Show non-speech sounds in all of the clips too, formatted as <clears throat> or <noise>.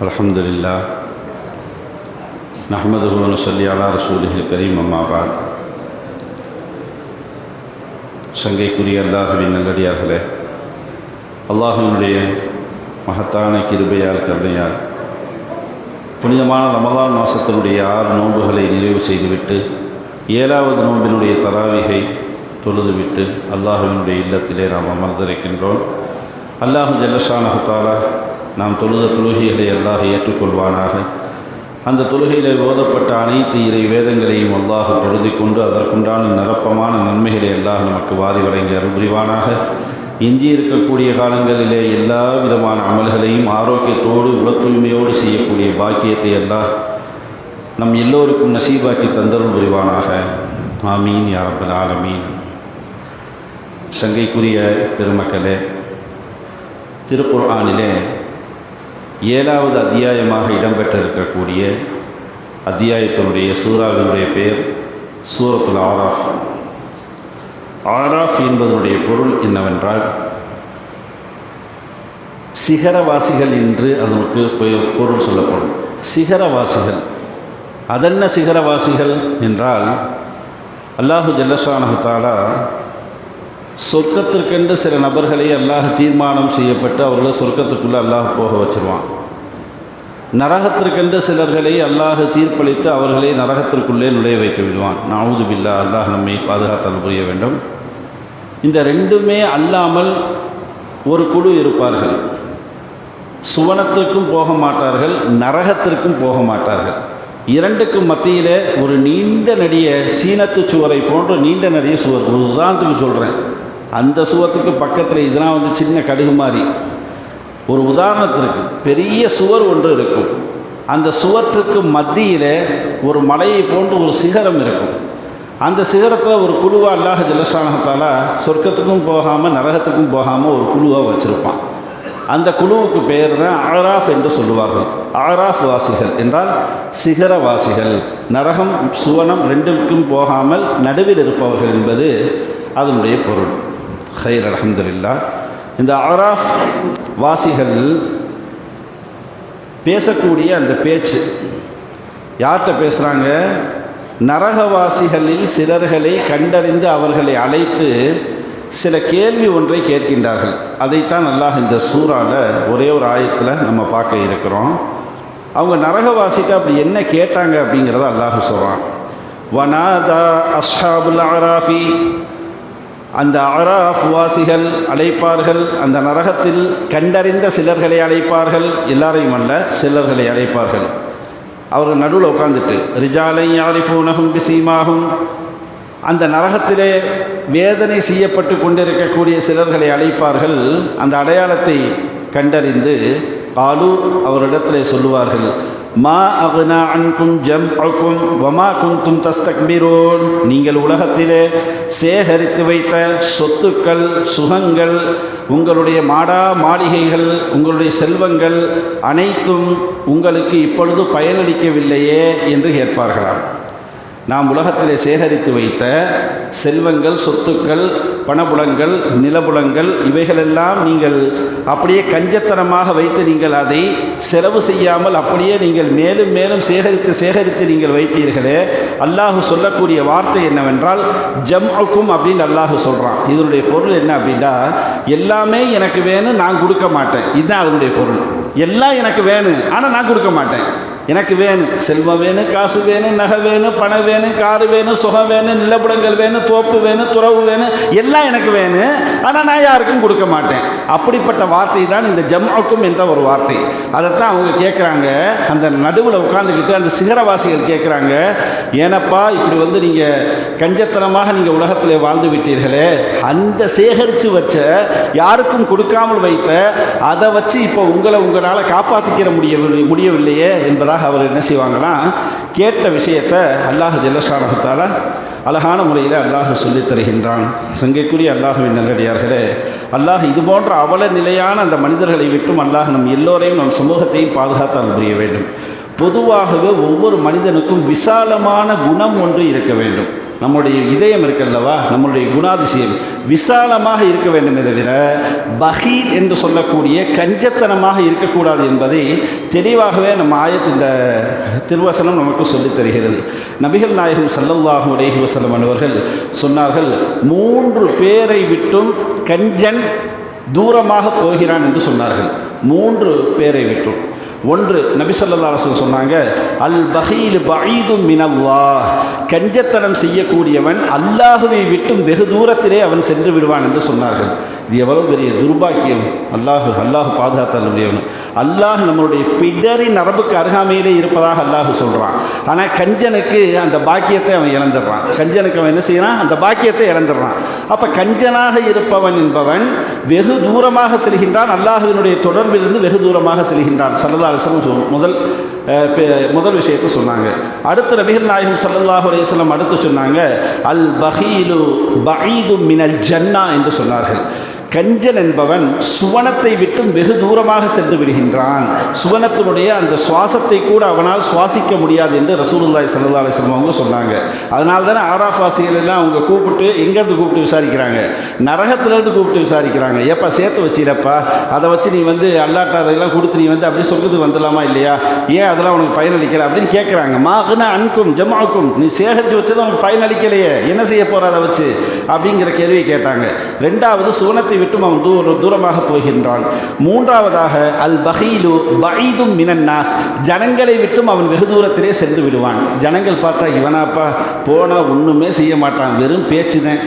الحمد لله نحمده ونصلي على رسوله الكريم أما بعد சங்கைக்குரிய அல்லாஹுவின் நல்லடியார்களே அல்லாஹுவினுடைய மகத்தான கிருபையால் கருணையால் புனிதமான ரமலான் மாதத்தினுடைய ஆறு நோன்புகளை நிறைவு செய்துவிட்டு ஏழாவது நோன்பினுடைய தராவிகை தொழுதுவிட்டு அல்லாஹுவினுடைய இல்லத்திலே நாம் அமர்ந்திருக்கின்றோம் அல்லாஹு ஜல்லஷானஹத்தாலா நாம் தொழுத தொழுகைகளை அல்லாஹ் ஏற்றுக்கொள்வானாக. அந்த தொழுகையில் ஓதப்பட்ட அனைத்து இறை வேதங்களையும் அல்லாஹ் பொருதி கொண்டு அதற்குண்டான நிரப்பமான நன்மைகளை அல்லாஹ் நமக்கு வாதி வழங்கி அருள் புரிவானாக. எஞ்சி இருக்கக்கூடிய காலங்களிலே எல்லா விதமான அமல்களையும் ஆரோக்கியத்தோடு உள தூய்மையோடு செய்யக்கூடிய பாக்கியத்தை அல்லாஹ் நம் எல்லோருக்கும் நசீபாக்கி தந்தரும் புரிவானாக. ஆமீன் யாரப்பல் ஆலமீன். சங்கைக்குரிய பெருமக்களே திருக்குர்ஆனிலே ஏழாவது அத்தியாயமாக இடம்பெற்றிருக்கக்கூடிய அத்தியாயத்தினுடைய சூறாவினுடைய பெயர் சூரத்துல் ஆராஃப். ஆராஃப் என்பதனுடைய பொருள் என்னவென்றால் சிகரவாசிகள் என்று அதற்கு பொருள் சொல்லப்படும். சிகரவாசிகள். அதென்ன சிகரவாசிகள் என்றால் அல்லாஹு ஜல்லஷானஹாலா சொர்க்கத்திற்கென்று சில நபர்களை அல்லாஹ் தீர்மானம் செய்யப்பட்டு அவர்களை சொர்க்கத்துக்குள்ளே அல்லாஹ் போக வச்சிருவான். நரகத்திற்கென்று சிலர்களை அல்லாஹ் தீர்ப்பளித்து அவர்களை நரகத்திற்குள்ளே நுழைய வைத்து விடுவான். நாவது பில்லா அல்லாஹ் நம்மை பாதுகாத்தல் புரிய வேண்டும். இந்த ரெண்டுமே அல்லாமல் ஒரு குழு இருப்பார்கள். சுவனத்திற்கும் போக மாட்டார்கள் நரகத்திற்கும் போக மாட்டார்கள். இரண்டுக்கும் மத்தியில் ஒரு நீண்ட நடிய சீனத்து சுவரை போன்ற நீண்ட நடிய சுவர் ஒரு உதாரணத்துக்கு சொல்கிறேன் அந்த சுவத்துக்கு பக்கத்தில் இதெல்லாம் வந்து சின்ன கடுகு மாதிரி. ஒரு உதாரணத்திற்கு பெரிய சுவர் ஒன்று இருக்கும். அந்த சுவற்றுக்கு மத்தியில் ஒரு மலையை போன்று ஒரு சிகரம் இருக்கும். அந்த சிகரத்தில் ஒரு குழுவாக அல்லாஹ் ஜலசானத்தால் சொர்க்கத்துக்கும் போகாமல் நரகத்துக்கும் போகாமல் ஒரு குழுவாக வச்சுருப்பான். அந்த குழுவுக்கு பெயர் தான் ஆராஃப் என்று சொல்லுவார்கள். ஆராஃப் வாசிகள் என்றால் சிகரவாசிகள் நரகம் சுவனம் ரெண்டுக்கும் போகாமல் நடுவில் இருப்பவர்கள் என்பது அதனுடைய பொருள். ஹைர் அலமதுல்லா இந்த ஆராஃப் வாசிகள் பேசக்கூடிய அந்த பேச்சு யார்கிட்ட பேசுகிறாங்க நரகவாசிகளில் சிலர்களை கண்டறிந்து அவர்களை அழைத்து சில கேள்வி ஒன்றை கேட்கின்றார்கள். அதைத்தான் அல்லாஹ் இந்த சூறால ஒரே ஒரு ஆயத்தில் நம்ம பார்க்க இருக்கிறோம். அவங்க நரகவாசிக்கு அப்படி என்ன கேட்டாங்க அப்படிங்கிறத அல்லாஹ் சொல்கிறான் வனாதா அஸ்ஹாபுல் அராஃபி அந்த அராஃப் வாசிகள் அழைப்பார்கள் அந்த நரகத்தில் கண்டறிந்த சிலர்களை அழைப்பார்கள் எல்லாரையும் அல்ல சிலர்களை அழைப்பார்கள். அவர்கள் நடுவில் உட்காந்துட்டு ரிஜாலை யாரிஃபூனகும் பிசீமாகும் அந்த நரகத்திலே வேதனை செய்யப்பட்டு கொண்டிருக்கக்கூடிய சிலர்களை அழைப்பார்கள் அந்த அடையாளத்தை கண்டறிந்து பாலு அவரிடத்திலே சொல்லுவார்கள் மா அகுனா அன்கும் ஜம் அக்கும் வமா குந்தும் தஸ்தக்பிரோன். நீங்கள் உலகத்திலே சேகரித்து வைத்த சொத்துக்கள் சுகங்கள் உங்களுடைய மாடா மாளிகைகள் உங்களுடைய செல்வங்கள் அனைத்தும் உங்களுக்கு இப்பொழுது பயனளிக்கவில்லையே என்று கேட்பார்களாம். நாம் உலகத்திலே சேகரித்து வைத்த செல்வங்கள் சொத்துக்கள் பணபுலங்கள் நிலபுலங்கள் இவைகளெல்லாம் நீங்கள் அப்படியே கஞ்சத்தனமாக வைத்து நீங்கள் அதை செலவு செய்யாமல் அப்படியே நீங்கள் மேலும் மேலும் சேகரித்து சேகரித்து நீங்கள் வைத்தீர்களே அல்லாஹு சொல்லக்கூடிய வார்த்தை என்னவென்றால் ஜம்அக்கும் அப்படின்னு அல்லாஹு சொல்கிறான் இதனுடைய பொருள் என்ன அப்படின்னா எல்லாமே எனக்கு வேணும் நான் கொடுக்க மாட்டேன். இதுதான் அதனுடைய பொருள். எல்லாம் எனக்கு வேணும் ஆனால் நான் கொடுக்க மாட்டேன். எனக்கு வேணும் செல்வம் வேணும் காசு வேணும் நகை வேணும் பணம் வேணும் காரு வேணும் சுகம் வேணும் நிலப்படங்கள் வேணும் தோப்பு வேணும் துறவு வேணும் எல்லாம் எனக்கு வேணும் ஆனால் நான் யாருக்கும் கொடுக்க மாட்டேன். அப்படிப்பட்ட வார்த்தை தான் இந்த ஜம்மாக்கும் என்ற ஒரு வார்த்தை. அதைத்தான் அவங்க கேட்குறாங்க அந்த நடுவில் உட்காந்துக்கிட்டு அந்த சிகரவாசிகள் கேட்குறாங்க ஏனப்பா இப்படி வந்து நீங்கள் கஞ்சத்தனமாக நீங்கள் உலகத்தில் வாழ்ந்து விட்டீர்களே. அந்த சேகரித்து வச்ச யாருக்கும் கொடுக்காமல் வைத்த அதை வச்சு இப்போ உங்களை உங்களால் காப்பாற்றிக்கிற முடிய முடியவில்லையே என்பதால் என்பதாக அவர் என்ன செய்வாங்கன்னா கேட்ட விஷயத்தை அல்லாஹ் ஜல்லஷானகத்தால் அழகான முறையில் அல்லாஹ் சொல்லித் தருகின்றான். சங்கைக்குரிய அல்லாஹுவின் நல்லடியார்களே அல்லாஹ் இது போன்ற அவல நிலையான அந்த மனிதர்களை விட்டும் அல்லாஹ் நம் எல்லோரையும் நம் சமூகத்தையும் பாதுகாத்தால் புரிய வேண்டும். பொதுவாகவே ஒவ்வொரு மனிதனுக்கும் விசாலமான குணம் ஒன்று இருக்க வேண்டும். நம்முடைய இதயம் இருக்கல்லவா நம்முடைய குணாதிசயம். விசாலமாக இருக்க வேண்டுமே தவிர பஹீர் என்று சொல்லக்கூடிய கஞ்சத்தனமாக இருக்கக்கூடாது என்பதை தெளிவாகவே நம்ம ஆயத் இந்த திருவசனம் நமக்கு சொல்லித் தருகிறது. நபிகள் நாயகம் சல்லல்லாஹு அலைஹி வசலம் அவர்கள் சொன்னார்கள் மூன்று பேரை விட்டும் கஞ்சன் தூரமாக போகிறான் என்று சொன்னார்கள். மூன்று பேரை விட்டும். ஒன்று நபிசல்லா அரசு சொன்னாங்க அல் பஹீல் பஈதும் மினல்லாஹ். கஞ்சத்தனம் செய்யக்கூடியவன் அல்லாஹுவை விட்டும் வெகு தூரத்திலே அவன் சென்று விடுவான் என்று சொன்னார்கள். இது எவ்வளவு பெரிய துர்பாக்கியம். அல்லாஹு அல்லாஹு பாதுகாத்தல் முடியவன் அல்லாஹ் நம்மளுடைய பிடரி நரம்புக்கு அருகாமையிலே இருப்பதாக அல்லாஹு சொல்கிறான் ஆனால் கஞ்சனுக்கு அந்த பாக்கியத்தை அவன் இழந்துடுறான். கஞ்சனுக்கு அவன் என்ன செய்யறான்? அந்த பாக்கியத்தை இழந்துடுறான். அப்போ கஞ்சனாக இருப்பவன் என்பவன் வெகு தூரமாக செல்கின்றான். அல்லாஹுவினுடைய தொடர்பிலிருந்து வெகு தூரமாக செல்கின்றான். சல்லல்லா அலிஸ்லம் முதல் பெ- முதல் விஷயத்தை சொன்னாங்க. அடுத்த நபிகள் நாயகம் சல்லல்லாஹு அலையம் அடுத்து சொன்னாங்க அல் பஹீலு பஹீது மினல் ஜன்னா என்று சொன்னார்கள். கஞ்சன் என்பவன் சுவனத்தை விட்டும் வெகு தூரமாக சென்று விடுகின்றான். சுவனத்தினுடைய அந்த சுவாசத்தை கூட அவனால் சுவாசிக்க முடியாது என்று ரசூலுல்லாய் சல்லா அலிஸ்லம் அவங்க சொன்னாங்க. அதனால தானே ஆராஃபாசிகள் எல்லாம் அவங்க கூப்பிட்டு எங்கேருந்து கூப்பிட்டு விசாரிக்கிறாங்க? நரகத்திலேருந்து கூப்பிட்டு விசாரிக்கிறாங்க. ஏப்பா சேர்த்து வச்சிடப்பா அதை வச்சு நீ வந்து அல்லாட்ட அதெல்லாம் கொடுத்து நீ வந்து அப்படி சொல்கிறது வந்துடலாமா இல்லையா? ஏன் அதெல்லாம் உனக்கு பயனளிக்கல அப்படின்னு கேட்குறாங்க மாகுன அன்கும் ஜமாக்கும் நீ சேகரித்து வச்சது உனக்கு பயனளிக்கலையே என்ன செய்ய போகிற அதை வச்சு? அப்படிங்கிற கேள்வியை கேட்டாங்க. ரெண்டாவது சுவனத்தை விட்டும் அவன் தூர தூரமாக போகின்றான். மூன்றாவதாக அல் பஹீலு பைதும் மினன்னாஸ் ஜனங்களை விட்டும் அவன் வெகு தூரத்திலே சென்று விடுவான். ஜனங்கள் பார்த்தா இவனாப்பா போனால் ஒன்றுமே செய்ய மாட்டான். வெறும் பேச்சுதான்.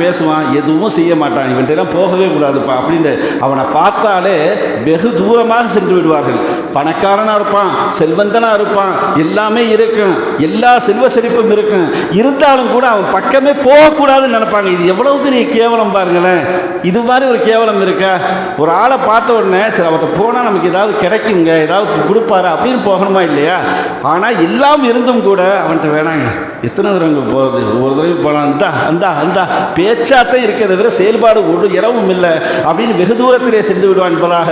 பேசுவான். எதுவும் செய்ய மாட்டான். இவன்ட்டெல்லாம் போகவே கூடாதுப்பா. அப்படின்னு அவனை பார்த்தாலே வெகு தூரமாக சென்று விடுவார்கள். பணக்காரனாக இருப்பான் செல்வந்தனாக இருப்பான் எல்லாமே இருக்கும் எல்லா செல்வ செழிப்பும் இருக்கும். இருந்தாலும் கூட அவன் பக்கமே போகக்கூடாதுன்னு நினைப்பாங்க. இது எவ்வளவு பெரிய கேவலம் பாருங்களேன். இது மாதிரி ஒரு கேவலம் இருக்கா? ஒரு ஆளை பார்த்த உடனே சரி அவர்கிட்ட போனால் நமக்கு ஏதாவது கிடைக்குங்க ஏதாவது கொடுப்பாரு அப்படின்னு போகணுமா இல்லையா? ஆனால் எல்லாம் இருந்தும் கூட அவன்கிட்ட வேணாங்க. எத்தனை தடவை போகிறது ஒரு தடவை போகலாம் இந்தா அந்தா அந்தா பேச்சாத்தான் இருக்கிறத விட செயல்பாடு ஒரு இரவும் இல்லை அப்படின்னு வெகு தூரத்திலே சென்று விடுவான் என்பதாக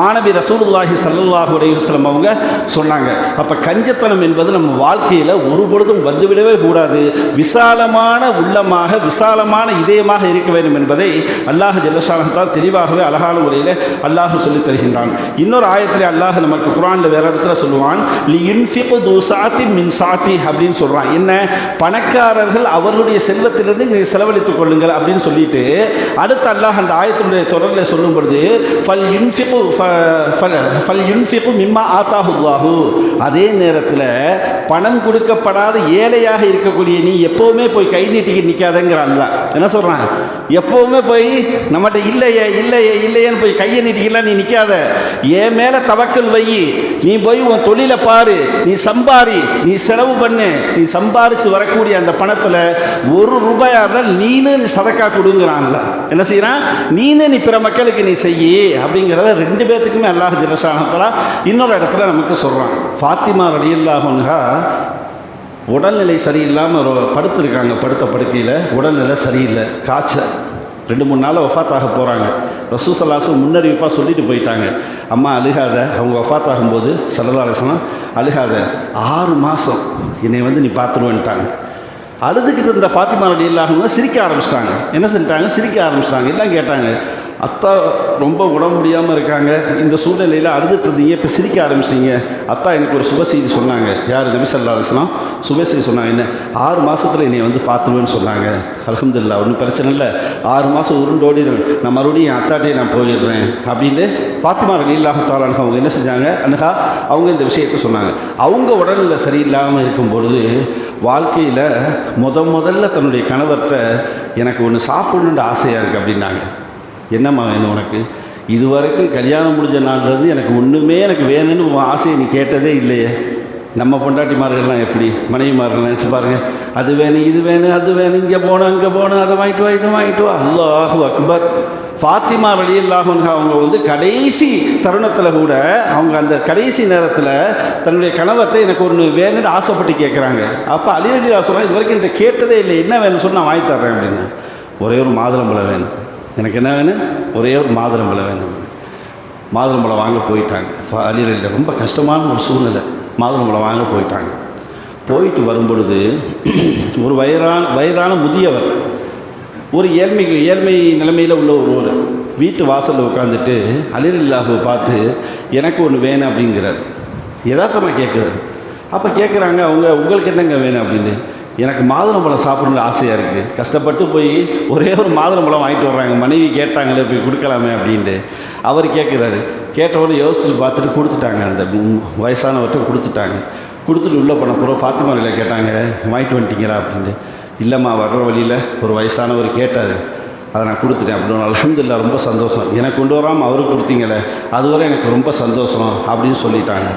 மாணவி ரசூலுல்லாஹி சல்லுல்லாஹுடைய அலையுஸ்லம் அவங்க சொன்னாங்க. அப்போ கஞ்சத்தனம் என்பது நம்ம வாழ்க்கையில் ஒரு பொழுதும் வந்துவிடவே கூடாது. விசாலமான உள்ளமாக விசாலமான இதயமாக இருக்க வேண்டும் என்பதை அல்லாஹ் ஜல்லஷானத்தால் தெளிவாகவே அழகான முறையில் அல்லாஹ் சொல்லித் தருகின்றான். இன்னொரு ஆயத்தில் அல்லாஹ் நமக்கு குரானில் வேற இடத்துல சொல்லுவான் லி யுன்ஃபிகு தூ சாத்தி மின் சாத்தி அப்படின்னு சொல்கிறான் என்ன? பணக்காரர்கள் அவர்களுடைய செல்வத்திலிருந்து நீங்கள் செலவழித்துக் கொள்ளுங்கள் அப்படின்னு சொல்லிட்டு அடுத்து அல்லாஹ் அந்த ஆயத்தினுடைய தொடரில் சொல்லும் பொழுது ஃபல் யுன்ஃபிகு ஃபல் யுன்ஃபிகு மிம்மா ஆத்தாஹுல்லாஹு அதே நேரத்தில் பணம் கொடுக்கப்படாத ஏழையாக இருக்கக்கூடிய நீ எப்போவுமே போய் கை நீட்டிக்கிட்டு நிற்காதங்கிறான்ல என்ன சொல்கிறான் எப்போவுமே போய் நம்மகிட்ட இல்லையே இல்லையே இல்லையேன்னு போய் கையை நீட்டிக்கலாம் நீ நிற்காத என் மேலே தவக்கல் வை. நீ போய் உன் தொழிலை பாரு நீ சம்பாரி நீ செலவு பண்ணு. நீ சம்பாரிச்சு வரக்கூடிய அந்த பணத்தில் ஒரு ரூபாயாக இருந்தால் நீனு நீ சதக்கா கொடுங்கிறான்ல. என்ன செய்கிறான் நீனு நீ பிற மக்களுக்கு நீ செய்யி அப்படிங்கிறத ரெண்டு பேர்த்துக்குமே அல்லாஹ் ஜிரசானத்தலா இன்னொரு இடத்துல நமக்கு சொல்கிறான் ஃபாத்திமா ரலியல்லாஹுன்ஹா உடல்நிலை சரியில்லாமல் ஒரு படுத்திருக்காங்க படுத்த படுக்கையில். உடல்நிலை சரியில்லை காய்ச்சல் ரெண்டு மூணு நாள் ஒஃபாத்தாக போகிறாங்க ரசூசல்லாசும் முன்னறிவிப்பாக சொல்லிட்டு போயிட்டாங்க. அம்மா அழுகாத. அவங்க ஒஃபாத் ஆகும்போது சல்லதாலேசனம் அழுகாத. ஆறு மாதம் என்னை வந்து நீ பார்த்துருவேன்ட்டாங்க. அழுதுகிட்டு இருந்த ஃபாத்திமா ரடி இல்லாமல் சிரிக்க ஆரம்பிச்சிட்டாங்க. என்ன செஞ்சிட்டாங்க? சிரிக்க ஆரம்பிச்சிட்டாங்க. எல்லாம் கேட்டாங்க. அத்தா ரொம்ப உடம்பு முடியாமல் இருக்காங்க. இந்த சூழ்நிலையில் அழுதுட்டு இருந்தீங்க இப்போ சிரிக்க ஆரம்பிச்சிங்க அத்தா எனக்கு ஒரு சுப செய்தி சொன்னாங்க. யார்? நபிசல்லா அலிஸ்லாம் சுப செய்தி சொன்னாங்க என்ன? ஆறு மாதத்தில் என்னை வந்து பார்த்துருவேன்னு சொன்னாங்க. அலமதுல்லா ஒன்றும் பிரச்சனை இல்லை. ஆறு மாதம் உருண்டோடிடுவேன் நான் மறுபடியும் என் அத்தாட்டையே நான் போயிடுறேன் அப்படின்னு ஃபாத்திமா ரலி இல்லாஹு அவங்க என்ன செஞ்சாங்க? அனுகா அவங்க இந்த விஷயத்தை சொன்னாங்க. அவங்க உடல்நிலை சரியில்லாமல் இருக்கும் பொழுது வாழ்க்கையில் முத முதல்ல தன்னுடைய கணவர்கிட்ட எனக்கு ஒன்று சாப்பிடணுன்ற ஆசையாக இருக்குது அப்படின்னாங்க. என்னம்மா வேணும் உனக்கு? இது வரைக்கும் கல்யாணம் முடிஞ்ச நாள்லேருந்து எனக்கு ஒன்றுமே எனக்கு வேணும்னு உன் ஆசையை நீ கேட்டதே இல்லையே. நம்ம பொண்டாட்டிமார்கள்லாம் எப்படி? மனைவிமார்கள் நினச்சி பாருங்கள் அது வேணும் இது வேணும் அது வேணும் இங்கே போகணும் அங்கே போகணும் அதை வாங்கிட்டு வா இதை வாங்கிட்டு வா. அல்லாஹு அக்பர். ஃபாத்திமா ரலியல்லாஹுங்க அவங்க வந்து கடைசி தருணத்தில் கூட அவங்க அந்த கடைசி நேரத்தில் தன்னுடைய கணவர்கிட்ட எனக்கு ஒன்று வேணும்னு ஆசைப்பட்டு கேட்குறாங்க அப்போ அலி அலி இது வரைக்கும் என்கிட்ட கேட்டதே இல்லை என்ன வேணும்னு சொன்னால் நான் வாங்கி தர்றேன் அப்படின்னு. ஒரே ஒரு மாதுளம்பழம் வேணும். எனக்கு என்ன வேணும் ஒரே ஒரு மாதுளம்பழம் வேணும். மாதுளம்பழம் வாங்க போயிட்டாங்க. ஃப- ரொம்ப கஷ்டமான ஒரு சூழ்நிலை. மாதுளம்பழம் வாங்க போயிட்டாங்க. போயிட்டு வரும்பொழுது <clears throat> ஒரு வயதான வயதான முதியவர் ஒரு ஏழ்மை ஏழ்மை நிலைமையில் உள்ள ஒருவர் வீட்டு வாசலில் உட்காந்துட்டு அலிரல்லாஹுவை பார்த்து எனக்கு ஒன்று வேணும் அப்படிங்கிறார். யதார்த்தமாக கேட்குறாரு. அப்போ கேட்குறாங்க அவங்க உங்களுக்கு என்னங்க வேணும்? அப்படின்னு. எனக்கு மாதுளம்பழம் சாப்பிட்ணுன்னு ஆசையாக இருக்குது கஷ்டப்பட்டு போய் ஒரே ஒரு மாதுளம்பழம் வாங்கிட்டு வர்றாங்க. மனைவி கேட்டாங்களே போய் கொடுக்கலாமே அப்படின்ட்டு. அவர் கேட்குறாரு. கேட்டவொடனே யோசித்து பார்த்துட்டு கொடுத்துட்டாங்க. அந்த வயசானவர்கிட்ட கொடுத்துட்டாங்க. கொடுத்துட்டு உள்ளே போன போகிறோம் ஃபாத்திமா கேட்டாங்க வாங்கிட்டு வந்துட்டீங்களா? அப்படின்ட்டு. இல்லைம்மா வர்ற வழியில். ஒரு வயசானவர் கேட்டார். அதை நான் கொடுத்துட்டேன் அப்படின்னு அலமதுல்லா ரொம்ப சந்தோஷம். எனக்கு கொண்டு வராமல் அவருக்கு கொடுத்தீங்களே அதுவரை எனக்கு ரொம்ப சந்தோஷம் அப்படின்னு சொல்லிட்டாங்க.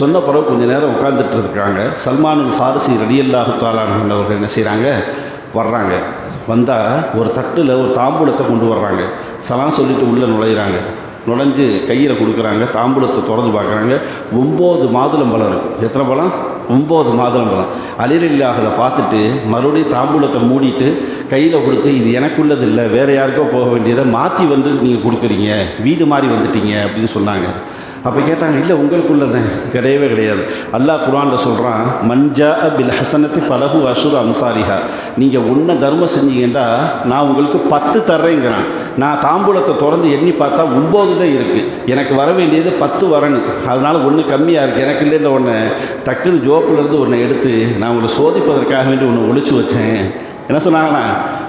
சொன்ன பிறகு கொஞ்ச நேரம் உட்காந்துட்டு இருக்காங்க. சல்மான் ஃபாரிசி ரலியல்லாஹு தாலானவர்கள் என்ன செய்கிறாங்க வர்றாங்க. வந்தால் ஒரு தட்டில் ஒரு தாம்பூலத்தை கொண்டு வர்றாங்க. சலாம் சொல்லிட்டு உள்ளே நுழையிறாங்க. நுழைஞ்சு கையில் கொடுக்குறாங்க. தாம்பூலத்தை திறந்து பார்க்குறாங்க. ஒம்பது மாதுளம்பழம் இருக்கும் எத்தனை பழம்? ஒம்பது மாதுளம்பழம் அலிரில்லாகதை பார்த்துட்டு மறுபடியும் தாம்பூலத்தை மூடிட்டு கையில் கொடுத்து இது எனக்குள்ளது இல்லை வேறு யாருக்கோ போக வேண்டியதை மாற்றி வந்து நீங்கள் கொடுக்குறீங்க வீடு மாதிரி வந்துட்டீங்க அப்படின்னு சொன்னாங்க. அப்போ கேட்டாங்க இல்லை உங்களுக்குள்ளது கிடையவே கிடையாது. அல்லாஹ் குரானில் சொல்கிறான் மஞ்சா பில் ஹசனத்தி ஃபலஹு அஷுர் அம்சாரிஹா நீங்கள் ஒன்றை தர்மம் செஞ்சீங்கன்னா நான் உங்களுக்கு பத்து தர்றேங்கிறான். நான் தாம்பூலத்தை திறந்து எண்ணி பார்த்தா ஒம்பது தான் இருக்குது எனக்கு வர வேண்டியது பத்து வரணும் அதனால் ஒன்று கம்மியாக இருக்குது எனக்கு இல்லை ஒன்று டக்குன்னு ஜோப்பிலேருந்து ஒன்று எடுத்து நான் உங்களை சோதிப்பதற்காக வேண்டி ஒன்று ஒழிச்சு வச்சேன். என்ன சொன்னாங்கண்ணா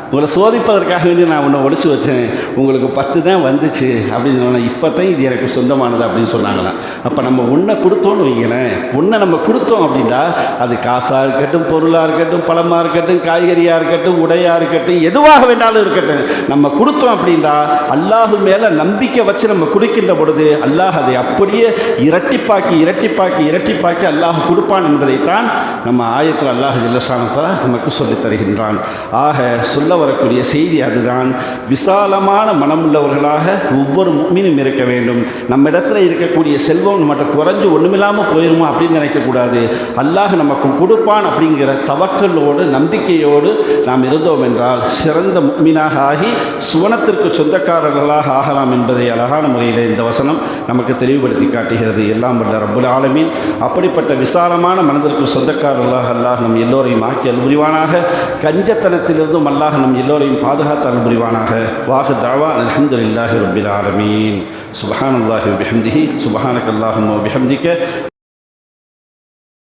உங்களை சோதிப்பதற்காக வேண்டி நான் உன்னை ஒழிச்சு வச்சேன். உங்களுக்கு பத்து தான் வந்துச்சு அப்படின்னு சொன்னேன் இப்போ தான் இது எனக்கு சொந்தமானது அப்படின்னு சொன்னாங்களாம். அப்போ நம்ம ஒன்றை கொடுத்தோன்னு வைங்களேன். ஒன்றை நம்ம கொடுத்தோம் அப்படின்னா அது காசாக இருக்கட்டும் பொருளாக இருக்கட்டும் பழமாக இருக்கட்டும் காய்கறியாக இருக்கட்டும் உடையாக இருக்கட்டும் எதுவாக வேண்டாலும் இருக்கட்டும். நம்ம கொடுத்தோம் அப்படின்னா அல்லாஹு மேலே நம்பிக்கை வச்சு நம்ம கொடுக்கின்ற பொழுது அல்லாஹ் அதை அப்படியே இரட்டிப்பாக்கி இரட்டிப்பாக்கி இரட்டிப்பாக்கி அல்லாஹ் கொடுப்பான் என்பதைத்தான் நம்ம ஆயத்தில் அல்லாஹ் ஜில்லசானத்தில் நமக்கு சொல்லித் தருகின்றான். ஆக சொல்ல வரக்கூடிய செய்தி அதுதான். விசாலமான மனமுள்ளவர்களாக ஒவ்வொரு மீனும் இருக்க வேண்டும். நம்ம இடத்துல இருக்கக்கூடிய செல்வம் நம்மகிட்ட குறைஞ்சு ஒன்றுமில்லாமல் போயிருமோ அப்படின்னு நினைக்கக்கூடாது அல்லாஹ் நமக்கு கொடுப்பான் அப்படிங்கிற தவக்கலோடு நம்பிக்கையோடு நாம் இருந்தோம் என்றால் சிறந்த மீனாக ஆகி சுவனத்திற்கு சொந்தக்காரர்களாக ஆகலாம் என்பதை அழகான முறையில் இந்த வசனம் நமக்கு தெளிவுபடுத்தி காட்டுகிறது. எல்லாம் வல்ல ரப்புல் ஆலமீன். அப்படிப்பட்ட விசாலமான மனதிற்கு சொந்தக்காரர்களாக அல்லாஹ் நம் எல்லோரையும் ஆக்கி அல்புரிவானாக கஞ்சத்தனத்திலிருந்தும் அல்லாஹ் நம் எல்லோரையும் பாதுகாத்து புரிவானாக. வாஹு தாவா அலமது இல்லாஹி ரபில் ஆலமீன். சுபஹானல்லாஹி சுபஹானக் சுபஹானக்கல்லாஹும்ம வபிஹம்திக.